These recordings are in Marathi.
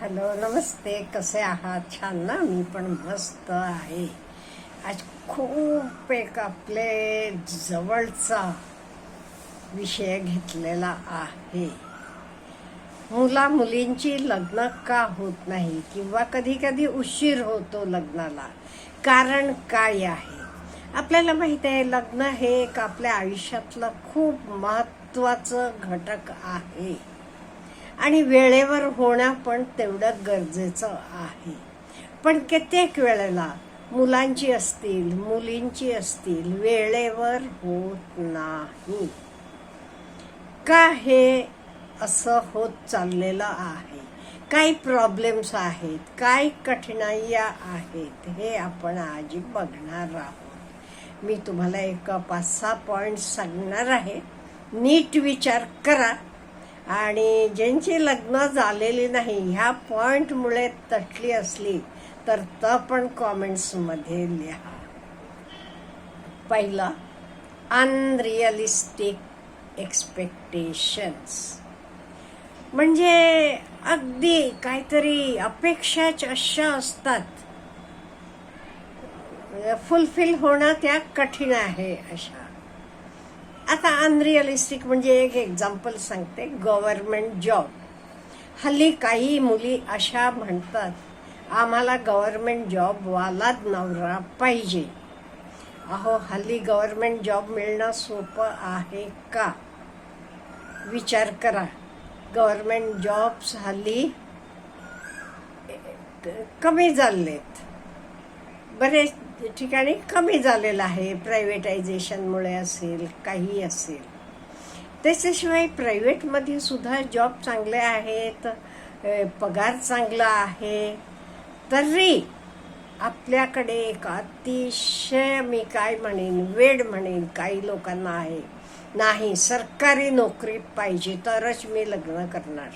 हॅलो नमस्ते कसे आहात? छान ना? मी पण मस्त आहे. आज खूप एक आपले जवळचा विषय घेतलेला आहे. मुला मुलींची लग्न का होत नाही? किंवा कधी कधी उशीर होतो लग्नाला. कारण काय आहे? आपल्याला माहीत आहे लग्न हे एक आपल्या आयुष्यातलं खूप महत्वाचं घटक आहे. आणि वेळेवर होणं पण तेवढं गरजेचं आहे. पण कित्येक वेळेला मुलांची असतील मुलींची असतील वेळेवर होत नाही. का हे असं होत चाललेलं आहे? काही प्रॉब्लेम्स आहेत? काय कठीणाईया आहेत? हे आपण आज बघणार आहोत. मी तुम्हाला एक पाच सहा पॉईंट सांगणार आहे. नीट विचार करा. आणि ज्यांची लग्न झालेली नाही ह्या पॉइंटमुळे तटली असली तर त पण कॉमेंट्समध्ये लिहा. पहिलं अनरिअलिस्टिक एक्सपेक्टेशन्स म्हणजे अगदी काहीतरी अपेक्षाच अशा असतात. म्हणजे फुलफिल होणं त्या कठीण आहे अशा. आता अनरिअलिस्टिक म्हणजे एक एक्झाम्पल सांगते. गव्हर्नमेंट जॉब हल्ली काही मुली अशा म्हणतात आम्हाला गव्हर्नमेंट जॉबवालाच नवरा पाहिजे. अहो हल्ली गव्हर्नमेंट जॉब मिळणं सोपं आहे का? विचार करा. गव्हर्नमेंट जॉब्स हल्ली कमी झालेत. बरेच ठिकाणी कमी झालेलं आहे. प्रायव्हेटायझेशनमुळे असेल काही असेल. त्याच्याशिवाय प्रायव्हेटमध्ये सुद्धा जॉब चांगले आहेत पगार चांगला आहे. तरी आपल्याकडे एक अतिशय मी काय म्हणेन वेड म्हणेन काही लोकांना आहे. नाही सरकारी नोकरी पाहिजे तरच मी लग्न करणार.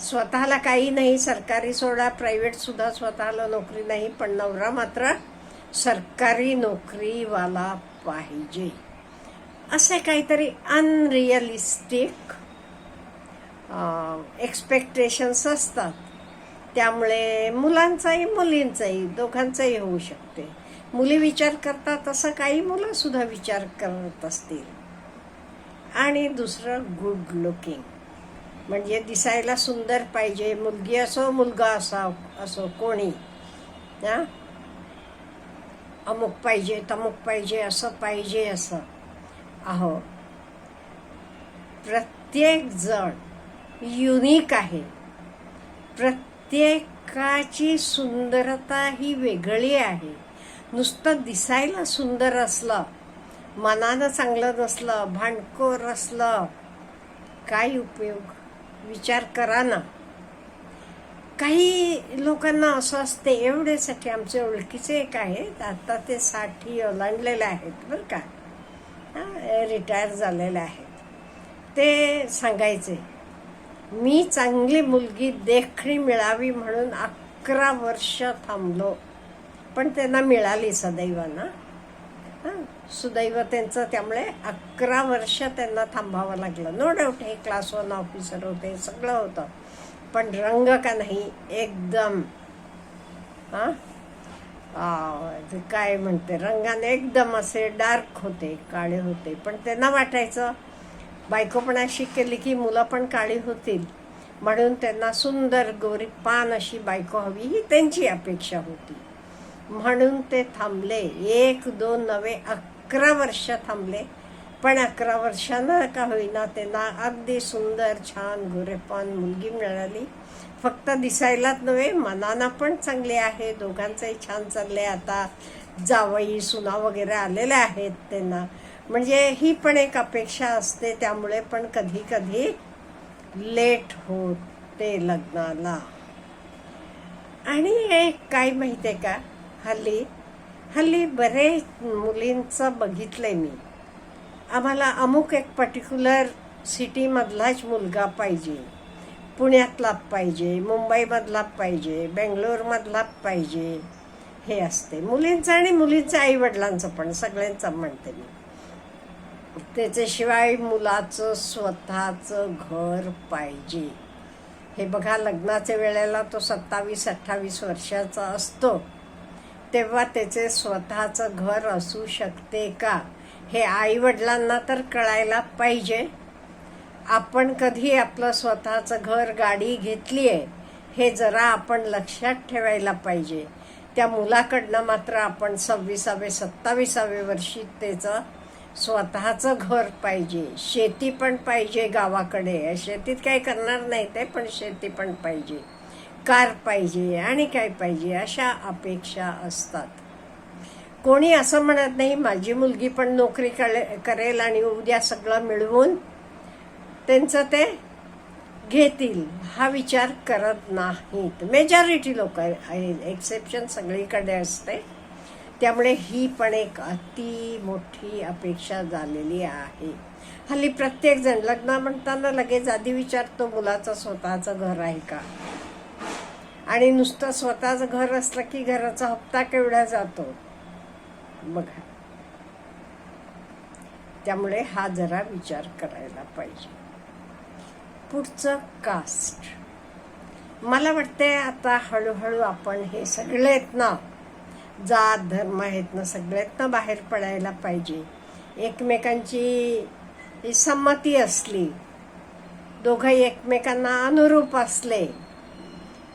स्वतःला काही नाही सरकारी सोडा प्रायव्हेटसुद्धा स्वतःला नोकरी नाही पण नवरा मात्र सरकारी नोकरीवाला पाहिजे. असे काहीतरी अनरिअलिस्टिक एक्सपेक्टेशन्स असतात. त्यामुळे मुलांचाही मुलींचाही दोघांचाही होऊ शकते. मुली विचार करतात असं काही मुलंसुद्धा विचार करत असतील. आणि दुसरं गुड लुकिंग म्हणजे दिसायला सुंदर पाहिजे. मुलगी असो मुलगा असा असो कोणी. हां? अमुक पाहिजे तमुक पाहिजे असं पाहिजे असं. अहो प्रत्येक जण युनिक आहे. प्रत्येकाची सुंदरता ही वेगळी आहे. नुसतं दिसायला सुंदर असलं मनानं चांगलं नसलं भांडकोर असलं काय उपयोग? विचार करा ना. काही लोकांना असं असते एवढ्यासाठी आमचे ओळखीचे एक आहेत. आता ते साठी ओलांडलेले आहेत बरं का. रिटायर झालेले आहेत. ते सांगायचे मी चांगली मुलगी देखणी मिळावी म्हणून अकरा वर्ष थांबलो. पण त्यांना मिळाली सदैवांना. सुदैव त्यांचं त्यामुळे अकरा वर्ष त्यांना थांबावं लागलं. नो डाऊट हे क्लास वन ऑफिसर होते सगळं होतं. पण रंग का नाही एकदम. हां? काय म्हणते रंगाने एकदम असे डार्क होते काळे होते. पण त्यांना वाटायचं बायको पण अशी केली की मुलं पण काळी होतील. म्हणून त्यांना सुंदर गोरी पान अशी बायको हवी ही त्यांची अपेक्षा होती. म्हणून ते थांबले. एक दोन नवे अकरा वर्ष थांबले. पण अकरा वर्षानं का होईना त्यांना अगदी सुंदर छान गोरेपान मुलगी मिळाली. फक्त दिसायलाच नव्हे मनानं पण चांगले आहे. दोघांचंही छान चालले आता जावई सुना वगैरे आलेल्या आहेत त्यांना. म्हणजे ही पण एक अपेक्षा असते. त्यामुळे पण कधी कधी लेट होते लग्नाला. आणि एक काय आहे का? हल्ली हल्ली बरेच मुलींचं बघितलंय मी. आम्हाला अमुक एक पर्टिक्युलर सिटीमधलाच मुलगा पाहिजे. पुण्यातला पाहिजे मुंबईमधला पाहिजे बेंगलोरमधला पाहिजे हे असते. मुलींचं आणि मुलींच्या आईवडिलांचं पण सगळ्यांचं म्हणते मी. त्याच्याशिवाय मुलाचं स्वतःचं घर पाहिजे. हे बघा लग्नाच्या वेळेला तो सत्तावीस अठ्ठावीस वर्षाचा असतो. तेव्हा त्याचे स्वतःचं घर असू शकते का? हे आई वडिलांना तर कळायला पाहिजे. आपण कधी आपलं स्वतःचं घर गाडी घेतली आहे हे जरा आपण लक्षात ठेवायला पाहिजे. त्या मुलाकडनं मात्र आपण सव्वीसावे सत्तावीसावे वर्षी त्याचं स्वतःचं घर पाहिजे. शेती पण पाहिजे गावाकडे. शेतीत काही करणार नाही ते पण शेती पण पाहिजे. कार पाहिजे आणि काय पाहिजे अशा अपेक्षा असतात. कोणी असं म्हणत नाही माझी मुलगी पण नोकरी कळे- करेल आणि उद्या सगळं मिळवून त्यांचं ते घेतील हा विचार करत नाहीत. मेजॉरिटी लोक एक्सेप्शन सगळीकडे असते. त्यामुळे ही पण एक अति मोठी अपेक्षा झालेली आहे. हल्ली प्रत्येक जण लग्न म्हणताना लगेच आधी विचारतो मुलाचं स्वतःचं घर आहे का? आणि नुसतं स्वतःचं घर असलं की घराचा हप्ता केवढा जातो? बघा. त्यामुळे हा जरा विचार करायला पाहिजे. पुढचं कास्ट मला वाटते आता हळूहळू आपण हे सगळेत ना जात धर्म आहेत ना सगळ्यात ना बाहेर पडायला पाहिजे. एकमेकांची संमती असली दोघंही एकमेकांना अनुरूप असले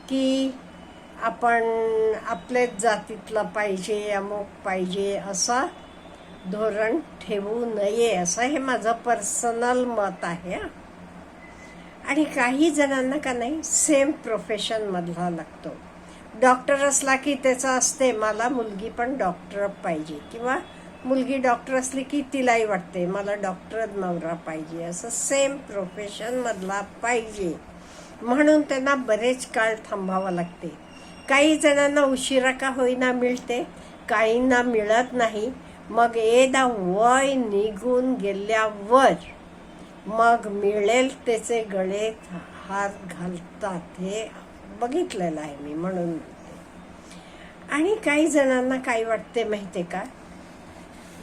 की आपण आपल्याच जातीतलं पाहिजे अमुक पाहिजे असा धोरण ठेवू नये असं हे माझं पर्सनल मत आहे आणि काही जणांना का नाही सेम प्रोफेशनमधला लागतो. डॉक्टर असला की त्याचं असते मला मुलगी पण डॉक्टर पाहिजे किंवा मुलगी डॉक्टर असली की तिलाही वाटते मला डॉक्टर नवरा पाहिजे असं सेम प्रोफेशनमधला पाहिजे. म्हणून त्यांना बरेच काळ थांबावं लागते. काही जणांना उशिरा का होईना मिळते काहींना मिळत नाही. मग एकदा वय निघून गेल्यावर मग मिळेल त्याचे गळे हात घालतात हे बघितलेलं आहे मी म्हणून. म्हणते आणि काही जणांना काय वाटते माहिती का?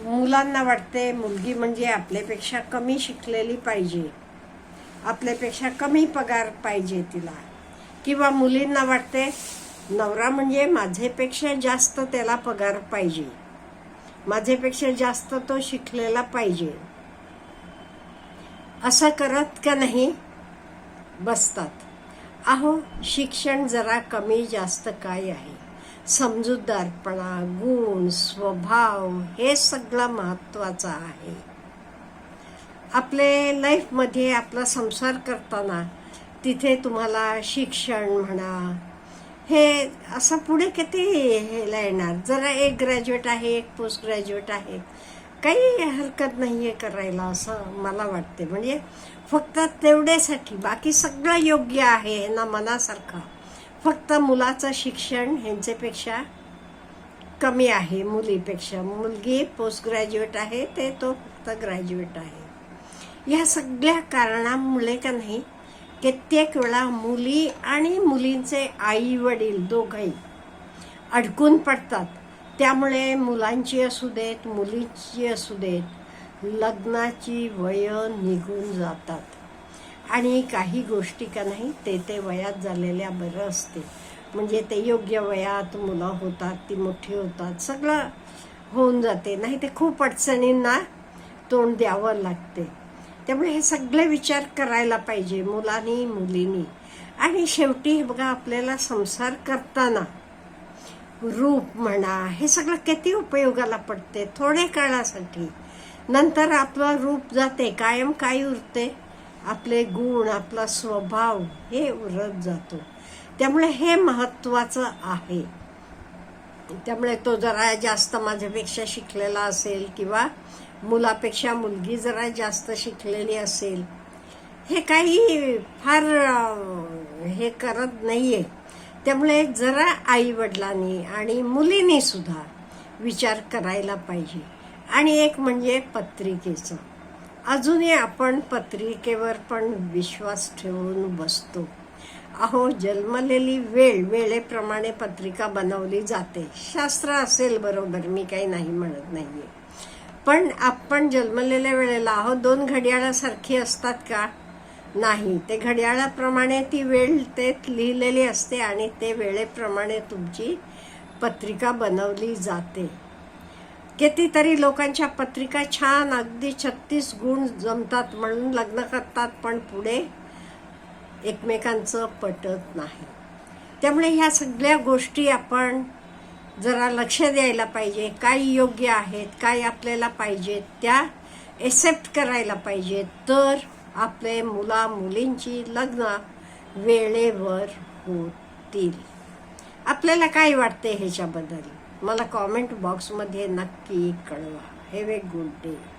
मुलांना वाटते मुलगी म्हणजे आपल्यापेक्षा कमी शिकलेली पाहिजे. आपल्यापेक्षा कमी पगार पाहिजे तिला. किंवा मुलींना वाटते नवरा म्हणजे माझेपेक्षा जास्त त्याला पगार पाहिजे. माझेपेक्षा जास्त तो शिकलेला पाहिजे. असं करत का नाही? बसतात. अहो शिक्षण जरा कमी जास्त काय आहे? समजूतदारपणा गुण स्वभाव हे सगळं महत्वाचं आहे. आपले लाईफमध्ये आपला संसार करताना तिथे तुम्हाला शिक्षण म्हणा हे असं पुढे किती ह्याला येणार जरा एक ग्रॅज्युएट आहे एक पोस्ट ग्रॅज्युएट आहे. काही हरकत नाही आहे करायला असं मला वाटते म्हणजे फक्त तेवढ्यासाठी बाकी सगळं योग्य आहे ना मनासारखं. फक्त मुलाचं शिक्षण ह्यांच्यापेक्षा कमी आहे मुलीपेक्षा. मुलगी पोस्ट ग्रॅज्युएट आहे ते तो फक्त ग्रॅज्युएट आहे. या सगळ्या कारणामुळे का नाही कित्येक वेळा मुली आणि मुलींचे आई वडील दोघंही अडकून पडतात. त्यामुळे मुलांची असू देत मुलींची असू देत लग्नाची वय निघून जातात. आणि काही गोष्टी का नाही ते ते वयात झालेल्या बरं असते म्हणजे ते योग्य वयात मुलं होतात ती मोठी होतात सगळं होऊन जाते. नाही ते खूप अडचणींना तोंड द्यावं लागते. त्यामुळे हे सगळे विचार करायला पाहिजे मुलांनी मुलींनी. आणि शेवटी हे बघा आपल्याला संसार करताना रूप म्हणा हे सगळं किती उपयोगाला पडते थोडे काळासाठी. नंतर आपलं रूप जाते कायम काय उरते? आपले गुण आपला स्वभाव हे उरत जातो. त्यामुळे हे महत्वाचं आहे. त्यामुळे तो जरा जास्त माझ्यापेक्षा शिकलेला असेल किंवा मुलापेक्षा मुलगी जरा जास्त शिकलेली असेल हे काही फार हे करत नाही आहे त्यामुळे जरा आई वडिलांनी आणि मुलींनी सुद्धा विचार करायला पाहिजे. आणि एक म्हणजे पत्रिकेचं. अजूनही आपण पत्रिकेवर पण विश्वास ठेवून बसतो. अहो जन्मलेली वेळ वेळेप्रमाणे पत्रिका बनवली जाते. शास्त्र असेल बरोबर मी काही नाही म्हणत नाही आहे पण आपण जन्मलेल्या वेळेला अहो दोन घड्याळासारखी असतात का? नाही. ते घड्याळाप्रमाणे ती वेळ ते लिहिलेली असते आणि ते वेळेप्रमाणे तुमची पत्रिका बनवली जाते. कितीतरी लोकांच्या पत्रिका छान अगदी छत्तीस गुण जमतात म्हणून लग्न करतात पण पुढे एकमेकांचं पटत नाही. त्यामुळे ह्या सगळ्या गोष्टी आपण जरा लक्ष द्यायला पाहिजे काय योग्य आहेत काय आपल्याला पाहिजेत त्या एक्सेप्ट करायला पाहिजेत तर आपले मुला मुलींची लग्न वेळेवर होतील. आपल्याला काय वाटते ह्याच्याबद्दल? मला कॉमेंट बॉक्समध्ये नक्की कळवा. Have a good day